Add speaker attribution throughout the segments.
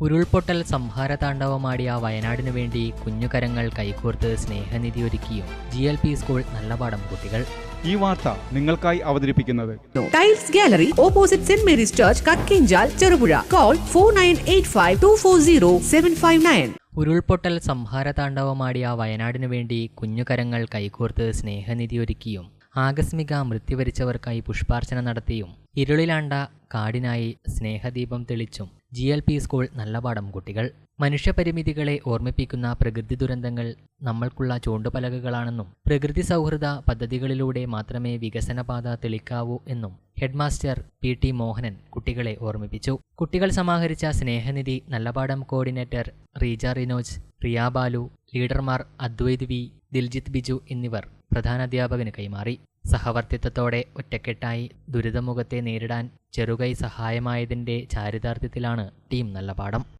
Speaker 1: ഉരുൾപൊട്ടൽ സംഹാരതാണ്ഡവമാടിയ വയനാടിനു വേണ്ടി കുഞ്ഞുകരങ്ങൾ കൈകോർത്ത് സ്നേഹനിധി ഒരുക്കിയും ജി എൽ പി സ്കൂൾ നല്ല പാഠം കുട്ടികൾ.
Speaker 2: ഈ വാർത്ത നിങ്ങൾക്കായി അവതരിപ്പിക്കുന്നത്.
Speaker 3: Tiles gallery opposite saint Mary's church Kakkenchal Cherupuzha call four nine eight five two four zero seven five nine
Speaker 1: ഉരുൾപൊട്ടൽ സംഹാരതാണ്ഡവമാടിയ വയനാടിനു വേണ്ടി കുഞ്ഞുകരങ്ങൾ കൈകോർത്ത് സ്നേഹനിധി ഒരുക്കിയും ആകസ്മിക മൃത്യുവരിച്ചവർക്കായി പുഷ്പാർച്ചന നടത്തിയും ഇരുളിലാണ്ട കാടിനായി സ്നേഹദീപം തെളിച്ചും ജി എൽ പി സ്കൂൾ നല്ലപാടം കുട്ടികൾ. മനുഷ്യപരിമിതികളെ ഓർമ്മിപ്പിക്കുന്ന പ്രകൃതി ദുരന്തങ്ങൾ നമ്മൾക്കുള്ള ചൂണ്ടുപലകകളാണെന്നും പ്രകൃതി സൗഹൃദ പദ്ധതികളിലൂടെ മാത്രമേ വികസനപാത തെളിക്കാവൂ എന്നും ഹെഡ്മാസ്റ്റർ പി ടി മോഹനൻ കുട്ടികളെ ഓർമ്മിപ്പിച്ചു. കുട്ടികൾ സമാഹരിച്ച സ്നേഹനിധി നല്ലപാടം കോർഡിനേറ്റർ റീജ റിനോജ് റിയാബാലു ലീഡർമാർ അദ്വൈത് വി. ദിൽജിത്ത് ബിജു എന്നിവർ പ്രധാനാധ്യാപകന് കൈമാറി. സഹവർത്തിത്വത്തോടെ ഒറ്റക്കെട്ടായി ദുരിതമുഖത്തെ നേരിടാൻ ചെറുകൈ സഹായമായതിന്റെ ചാരിതാർത്ഥ്യത്തിലാണ് ടീം നല്ലപാടം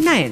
Speaker 3: nine